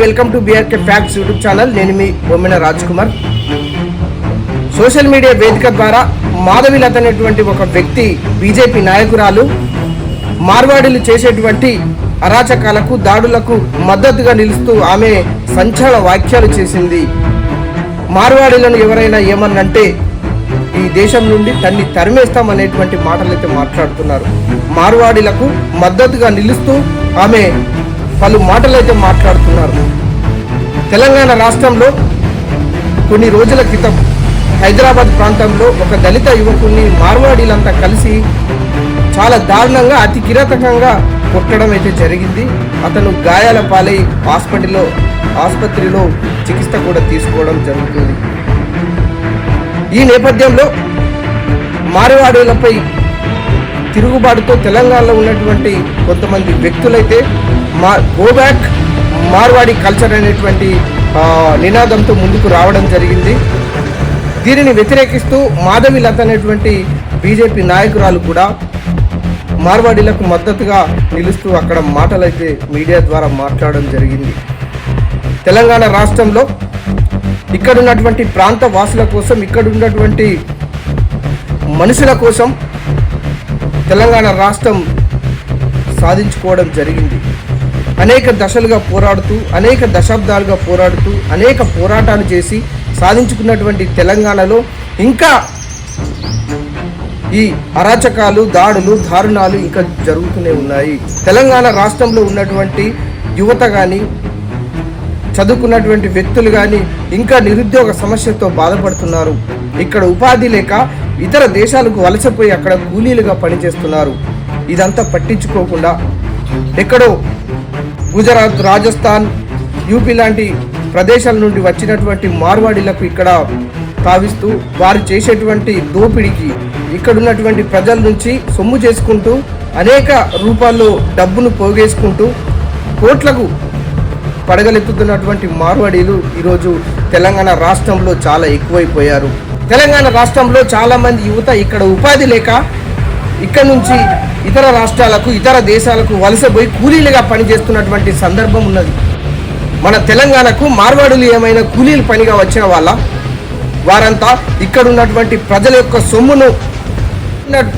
Welcome to BRK facts YouTube channel. నేను మీ Bommina Raj Kumar social media వేదిక ద్వారా మాధవిలత అనేటువంటి ఒక వ్యక్తి బీజేపీ నాయకురాలు మార్వాడీలు చేసేటువంటి అరాచకాలకు దాడులకు మద్దతుగా నిలుస్తూ ఆమె సంచలన వ్యాఖ్యలు చేసింది. మార్వాడీలను ఎవరైనా ఏమన్నంటే ఈ దేశం నుండి తన్ని తరిమేస్తాం అనేటువంటి మాటలు అయితే మాట్లాడుతున్నారు. మార్వాడీలకు మద్దతుగా నిలుస్తూ ఆమె పలు మాటలు అయితే మాట్లాడుతున్నారు. తెలంగాణ రాష్ట్రంలో కొన్ని రోజుల క్రితం హైదరాబాద్ ప్రాంతంలో ఒక దళిత యువకుడిని మార్వాడీలంతా కలిసి చాలా దారుణంగా అతి కిరాతకంగా కొట్టడం అయితే జరిగింది. అతను గాయాల పాలై హాస్పిటల్లో ఆసుపత్రిలో చికిత్స కూడా తీసుకోవడం జరుగుతుంది. ఈ నేపథ్యంలో మార్వాడీలపై తిరుగుబాటుతో తెలంగాణలో ఉన్నటువంటి కొంతమంది వ్యక్తులైతే మా గో బ్యాక్ మార్వాడి కల్చర్ అనేటువంటి నినాదంతో ముందుకు రావడం జరిగింది. దీనిని వ్యతిరేకిస్తూ మాధవి లత అనేటువంటి బీజేపీ నాయకురాలు కూడా మార్వాడీలకు మద్దతుగా నిలుస్తూ అక్కడ మాటలైతే మీడియా ద్వారా మాట్లాడడం జరిగింది. తెలంగాణ రాష్ట్రంలో ఇక్కడ ఉన్నటువంటి ప్రాంత వాసుల కోసం ఇక్కడ ఉన్నటువంటి మనుషుల కోసం తెలంగాణ రాష్ట్రం సాధించుకోవడం జరిగింది. అనేక దశలుగా పోరాడుతూ అనేక దశాబ్దాలుగా పోరాడుతూ అనేక పోరాటాలు చేసి సాధించుకున్నటువంటి తెలంగాణలో ఇంకా ఈ అరాచకాలు దాడులు దారుణాలు ఇంకా జరుగుతూనే ఉన్నాయి. తెలంగాణ రాష్ట్రంలో ఉన్నటువంటి యువత కానీ చదువుకున్నటువంటి వ్యక్తులు కానీ ఇంకా నిరుద్యోగ సమస్యతో బాధపడుతున్నారు. ఇక్కడ ఉపాధి లేక ఇతర దేశాలకు వలసపోయి అక్కడ కూలీలుగా పనిచేస్తున్నారు. ఇదంతా పట్టించుకోకుండా ఎక్కడో గుజరాత్ రాజస్థాన్ యూపీ లాంటి ప్రదేశాల నుండి వచ్చినటువంటి మార్వాడీలకు ఇక్కడ తావిస్తూ వారు చేసేటువంటి దోపిడీకి ఇక్కడ ఉన్నటువంటి ప్రజల నుంచి సొమ్ము చేసుకుంటూ అనేక రూపాల్లో డబ్బును పోగేసుకుంటూ కోట్లకు పడగలెత్తుతున్నటువంటి మార్వాడీలు ఈరోజు తెలంగాణ రాష్ట్రంలో చాలా ఎక్కువైపోయారు. తెలంగాణ రాష్ట్రంలో చాలామంది యువత ఇక్కడ ఉపాధి లేక ఇక్కడ నుంచి ఇతర రాష్ట్రాలకు ఇతర దేశాలకు వలసపోయి కూలీలుగా పనిచేస్తున్నటువంటి సందర్భం ఉన్నది. మన తెలంగాణకు మార్వాడులు ఏమైనా కూలీలు పనిగా వచ్చిన వాళ్ళ వారంతా ఇక్కడ ఉన్నటువంటి ప్రజల యొక్క సొమ్మును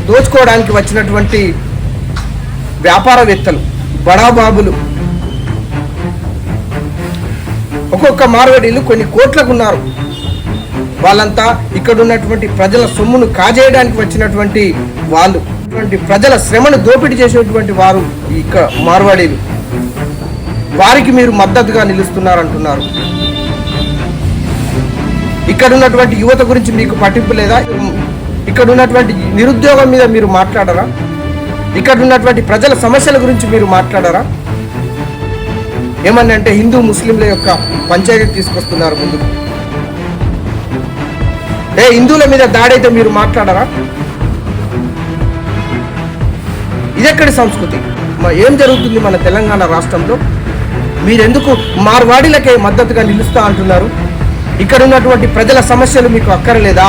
దోచుకోవడానికి వచ్చినటువంటి వ్యాపారవేత్తలు బడాబాబులు. ఒక్కొక్క మార్వాడీలు కొన్ని కోట్లకు ఉన్నారు వాళ్ళంతా ఇక్కడ ఉన్నటువంటి ప్రజల సొమ్మును కాజేయడానికి వచ్చినటువంటి వాళ్ళు. ఇటువంటి ప్రజల శ్రమను దోపిడీ చేసేటువంటి వారు ఇక్కడ మార్వాడీలు. వారికి మీరు మద్దతుగా నిలుస్తున్నారంటున్నారు. ఇక్కడ ఉన్నటువంటి యువత గురించి మీకు పట్టింపు లేదా? ఇక్కడ ఉన్నటువంటి నిరుద్యోగం మీద మీరు మాట్లాడరా? ఇక్కడ ఉన్నటువంటి ప్రజల సమస్యల గురించి మీరు మాట్లాడరా? ఏమని అంటే హిందూ ముస్లింల యొక్క పంచాయతీ తీసుకొస్తున్నారు ముందుకు ఏ హిందువుల మీద దాడైతే మీరు మాట్లాడరా? ఇదెక్కడి సంస్కృతి? ఏం జరుగుతుంది మన తెలంగాణ రాష్ట్రంలో? మీరెందుకు మార్వాడీలకే మద్దతుగా నిలుస్తా అంటున్నారు? ఇక్కడ ఉన్నటువంటి ప్రజల సమస్యలు మీకు అక్కర్లేదా?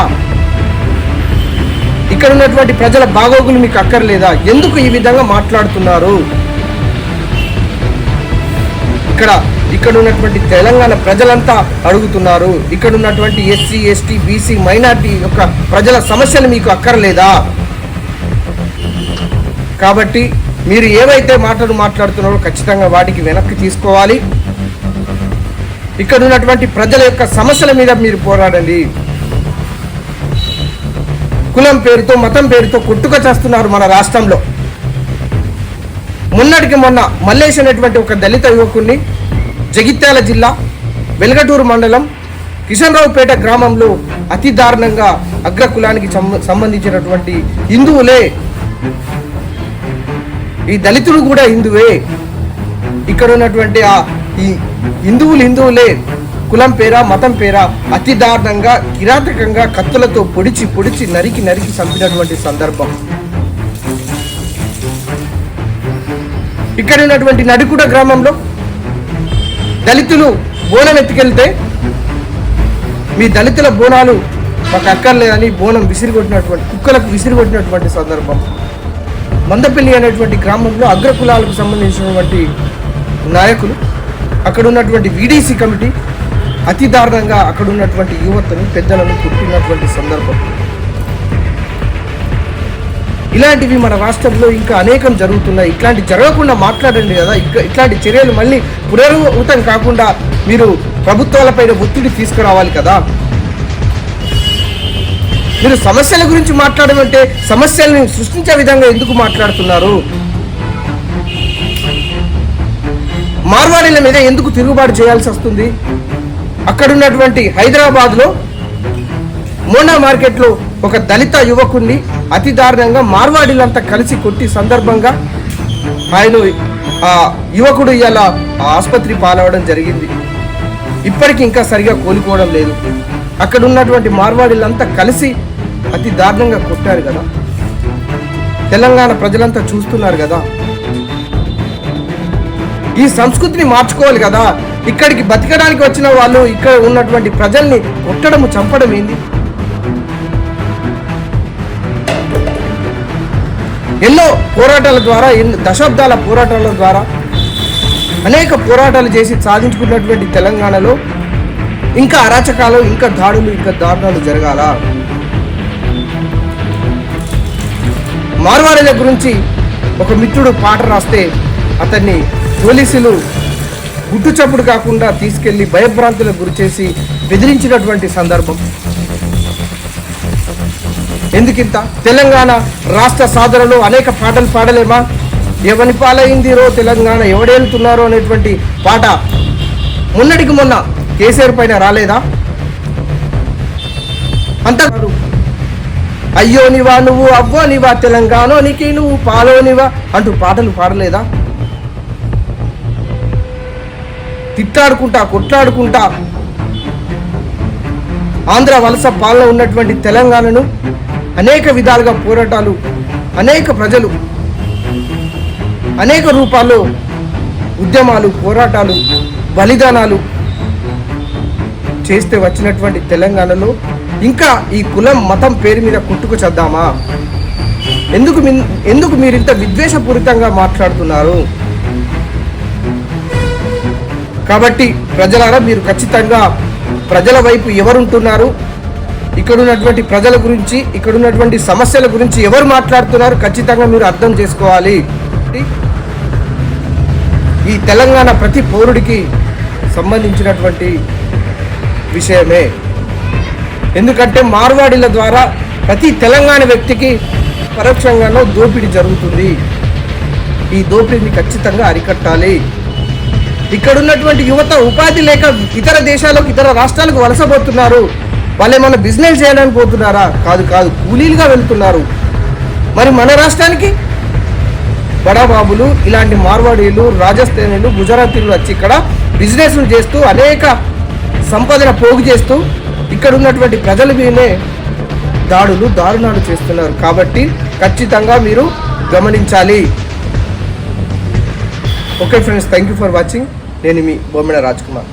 ఇక్కడ ఉన్నటువంటి ప్రజల బాగోగులు మీకు అక్కర్లేదా? ఎందుకు ఈ విధంగా మాట్లాడుతున్నారు? ఇక్కడ ఇక్కడ ఉన్నటువంటి తెలంగాణ ప్రజలంతా అడుగుతున్నారు ఇక్కడ ఉన్నటువంటి ఎస్సీ ఎస్టీ బీసీ మైనార్టీ యొక్క ప్రజల సమస్యలు మీకు అక్కర్లేదా? కాబట్టి మీరు ఏవైతే మాటలు మాట్లాడుతున్నారో ఖచ్చితంగా వాటికి వెనక్కి తీసుకోవాలి. ఇక్కడ ఉన్నటువంటి ప్రజల యొక్క సమస్యల మీద మీరు పోరాడండి. కులం పేరుతో మతం పేరుతో కొట్టుక చేస్తున్నారు మన రాష్ట్రంలో. మొన్నటికి మొన్న మల్లేష్ అనేటువంటి ఒక దళిత యువకుడిని జగిత్యాల జిల్లా వెలగటూరు మండలం కిషన్రావుపేట గ్రామంలో అతి దారుణంగా అగ్ర కులానికి సంబంధించినటువంటి హిందువులే ఈ దళితుడు కూడా హిందువే. ఇక్కడ ఉన్నటువంటి ఆ ఈ హిందువులు హిందువులే. కులం పేరా మతం పేరా అతి దారుణంగా కిరాతకంగా కత్తులతో పొడిచి పొడిచి నరికి నరికి చంపినటువంటి సందర్భం. ఇక్కడ ఉన్నటువంటి నడికుడ గ్రామంలో దళితులు బోనం ఎత్తుకెళ్తే మీ దళితుల బోనాలు మాకు అక్కర్లేదని బోనం విసిరిగొట్టినటువంటి కుక్కలకు విసిరిగొట్టినటువంటి సందర్భం. మందపల్లి అనేటువంటి గ్రామంలో అగ్రకులాలకు సంబంధించినటువంటి నాయకులు అక్కడ ఉన్నటువంటి వీడీసీ కమిటీ అతి దారుణంగా అక్కడ ఉన్నటువంటి యువతను పెద్దలను పుట్టినటువంటి సందర్భం. ఇలాంటివి మన రాష్ట్రంలో ఇంకా అనేకం జరుగుతున్నాయి. ఇట్లాంటి జరగకుండా మాట్లాడండి కదా. ఇట్లాంటి చర్యలు మళ్ళీ పునరావృతం కాకుండా మీరు ప్రభుత్వాలపైన ఒత్తిడి తీసుకురావాలి కదా. మీరు సమస్యల గురించి మాట్లాడమంటే సమస్యల్ని సృష్టించే విధంగా ఎందుకు మాట్లాడుతున్నారు? మార్వాడీల మీద ఎందుకు తిరుగుబాటు చేయాల్సి వస్తుంది? అక్కడ ఉన్నటువంటి హైదరాబాద్లో మోనా మార్కెట్లో ఒక దళిత యువకుణ్ణి అతి దారుణంగా మార్వాడీలంతా కలిసి కొట్టి సందర్భంగా ఆయన ఆ యువకుడు ఇలా ఆసుపత్రి పాలవడం జరిగింది. ఇప్పటికి ఇంకా సరిగా కోలుకోవడం లేదు. అక్కడ ఉన్నటువంటి మార్వాడీలంతా కలిసి అతి దారుణంగా కొట్టారు కదా. తెలంగాణ ప్రజలంతా చూస్తున్నారు కదా. ఈ సంస్కృతిని మార్చుకోవాలి కదా. ఇక్కడికి బతకడానికి వచ్చిన వాళ్ళు ఇక్కడ ఉన్నటువంటి ప్రజల్ని కొట్టడము చంపడం ఏంది? ఎన్నో పోరాటాల ద్వారా ఎన్నో దశాబ్దాల పోరాటాల ద్వారా అనేక పోరాటాలు చేసి సాధించుకున్నటువంటి తెలంగాణలో ఇంకా అరాచకాలు ఇంకా దాడులు ఇంకా దారుణాలు జరగాల? మార్వాడీల గురించి ఒక మిత్రుడు పాట రాస్తే అతన్ని పోలీసులు గుట్టు చప్పుడు కాకుండా తీసుకెళ్ళి భయభ్రాంతులకు గురి చేసి బెదిరించినటువంటి సందర్భం. ఎందుకింత? తెలంగాణ రాష్ట్ర సాధనలో అనేక పాటలు పాడలేమా? ఎవని పాలైంది రో తెలంగాణ? ఎవడేళ్తున్నారో అనేటువంటి పాట మొన్నటికి మొన్న కేసీఆర్ పైన రాలేదా? అంతకాదు అయ్యో నీవా నువ్వు అవ్వో నివా తెలంగాణోనికి నువ్వు పాలోనివా అంటూ పాటలు పాడలేదా? తిట్టాడుకుంటా కొట్లాడుకుంటా. ఆంధ్ర వలస పాలన ఉన్నటువంటి తెలంగాణను అనేక విధాలుగా పోరాటాలు అనేక ప్రజలు అనేక రూపాల్లో ఉద్యమాలు పోరాటాలు బలిదానాలు చేస్తే వచ్చినటువంటి తెలంగాణలో ఇంకా ఈ కులం మతం పేరు మీద కుట్టుకు చేద్దామా? ఎందుకు ఎందుకు మీరు ఇంత విద్వేషపూరితంగా మాట్లాడుతున్నారు? కాబట్టి ప్రజలారా మీరు ఖచ్చితంగా ప్రజల వైపు ఎవరుంటున్నారు? ఇక్కడ ఉన్నటువంటి ప్రజల గురించి ఇక్కడ ఉన్నటువంటి సమస్యల గురించి ఎవరు మాట్లాడుతున్నారు? ఖచ్చితంగా మీరు అర్థం చేసుకోవాలి. ఈ తెలంగాణ ప్రతి పౌరుడికి సంబంధించినటువంటి విషయమే. ఎందుకంటే మార్వాడీల ద్వారా ప్రతి తెలంగాణ వ్యక్తికి పరోక్షంగానో దోపిడీ జరుగుతుంది. ఈ దోపిడీని ఖచ్చితంగా అరికట్టాలి. ఇక్కడ ఉన్నటువంటి యువత ఉపాధి లేక ఇతర దేశాలకు ఇతర రాష్ట్రాలకు వలసపోతున్నారు. వాళ్ళు ఏమన్నా బిజినెస్ చేయడానికి పోతున్నారా? కాదు కాదు. కూలీలుగా వెళ్తున్నారు. మరి మన రాష్ట్రానికి? బడాబాబులు ఇలాంటి మార్వాడీలు రాజస్థానీలు గుజరాతీలు వచ్చి ఇక్కడ బిజినెస్లు చేస్తూ అనేక సంపదన పోగు చేస్తూ ఇక్కడ ఉన్నటువంటి ప్రజల మీదనే దాడులు దారుణాలు చేస్తున్నారు. కాబట్టి ఖచ్చితంగా మీరు గమనించాలి. Okay friends thank you for watching నేను మీ బొమ్మిడ రాజ్ కుమార్.